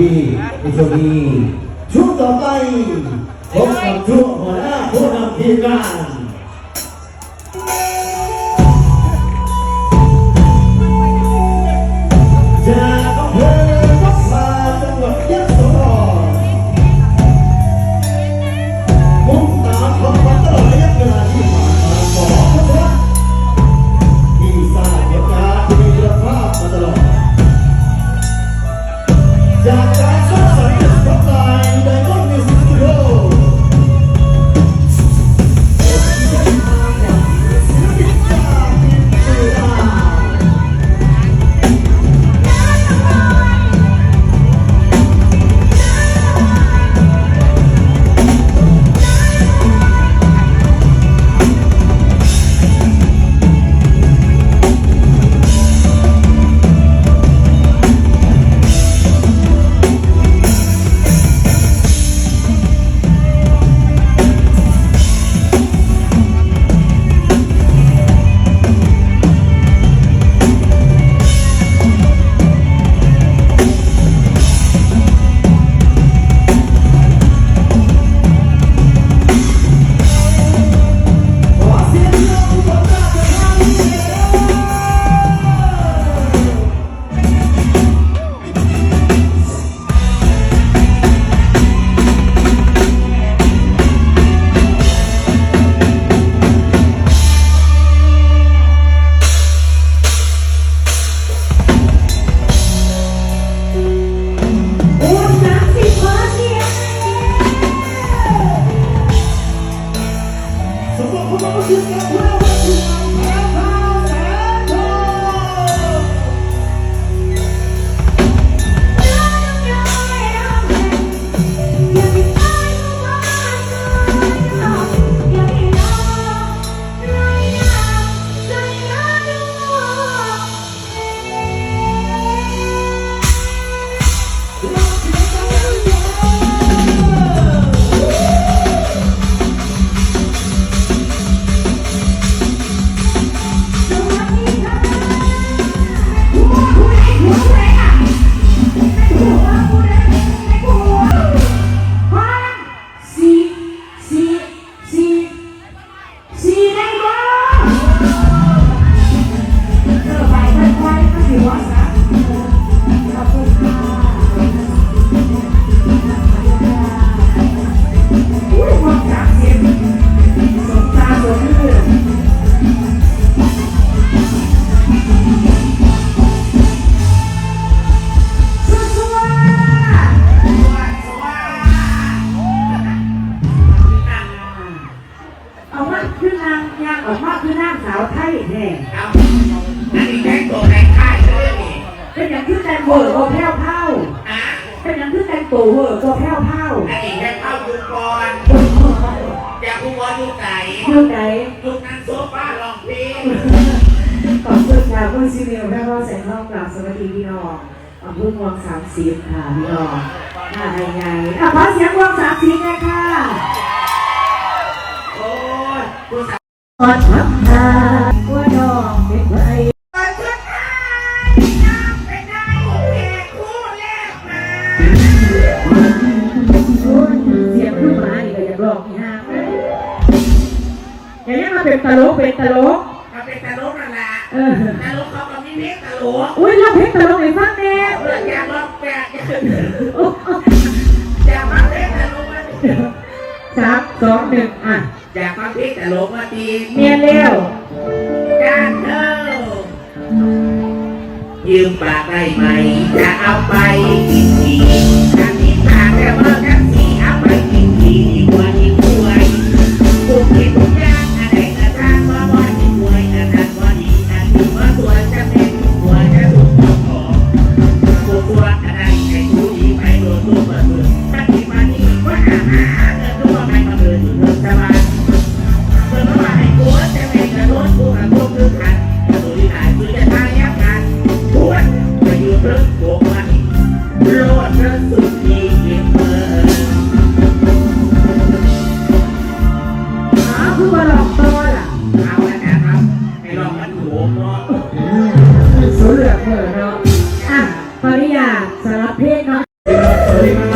ดีในช่วงนี้ชุดต่อไปพบกับช่วงหัวหน้าผู้นำทีมงาน Thank. ปีขอบคุณค่ะคุณซีเนียร์แม่พ่อแสงรอบกลับสวัสดีพี่น้องขอบคุณวงสามสิบค่ะพี่น้องค่ะยังไงอะขอเสียงวงสามสิบนะค่ะโอ้ยคุณสามสิบขอทักทายว่น้องเป็นใคร เป็นตลกเป็นตลกมาเป็นตลกนั่นแหละเออตกเขาก็มีเพลงตลกอุ้ยเราเพลงตลกในฟังแน่เรื่องอยากลองแปลกอยากฟังเพลงตลกมาสามสองหนึ่งอะอยากฟังเพลงตลกมาดีเมียเร็วจ้าเธอยืมปากได้ไหมจะเอาไปกินทีฉันมีปากแต่ว่า สารเพศเนาะ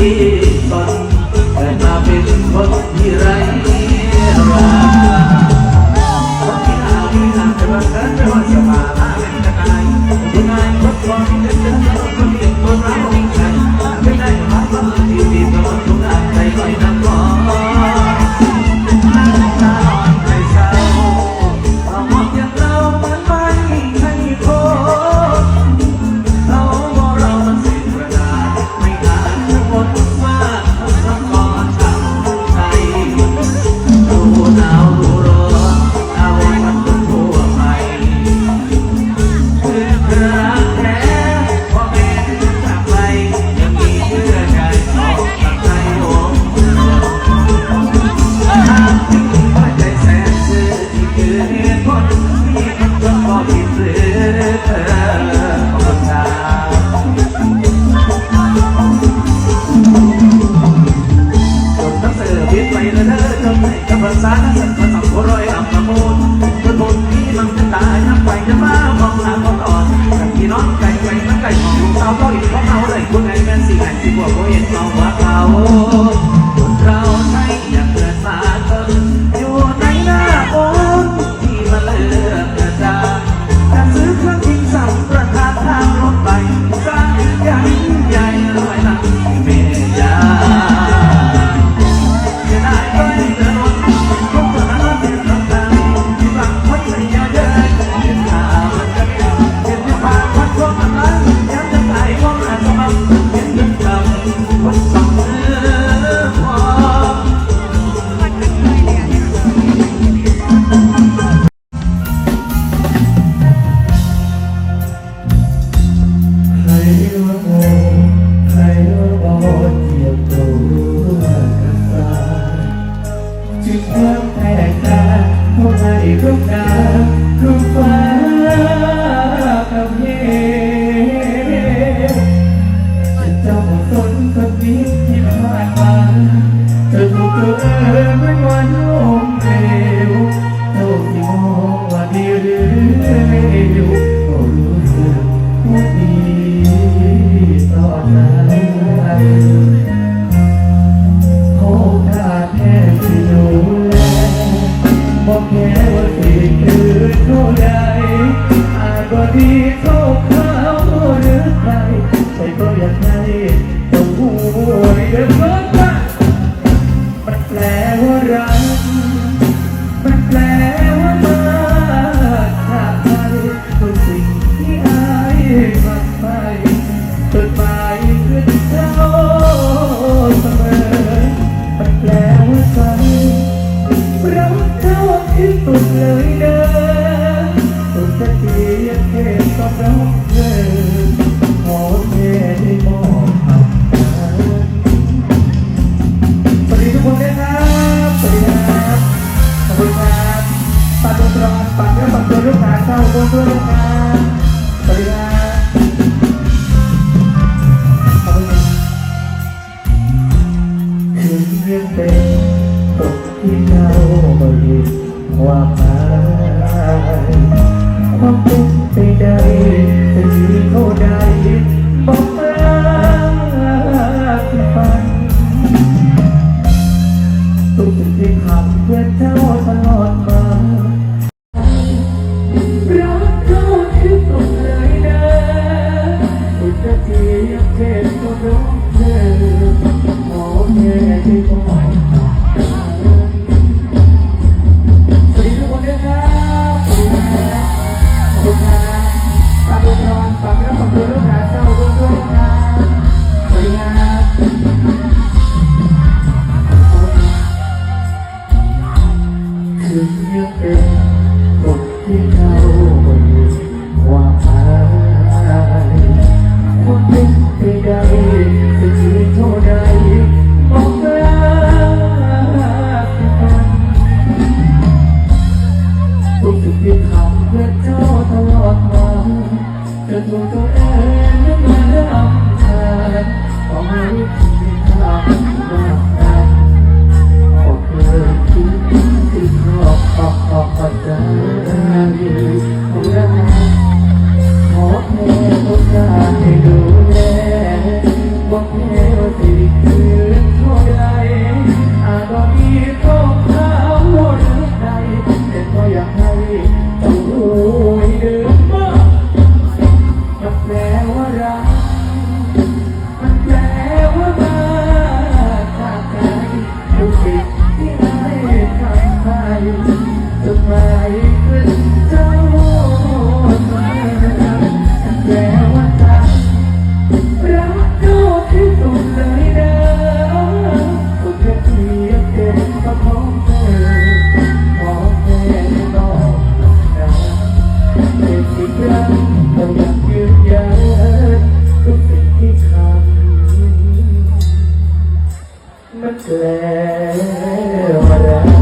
here. จึงเริ่มแพ้แดงตาเข้ามในรูปดาวรูปฟ้า บอกแค่ว่าสิคืนเท่าใดอาจบ่ดีเท่าเค myself ใดแต่ที่เขา แ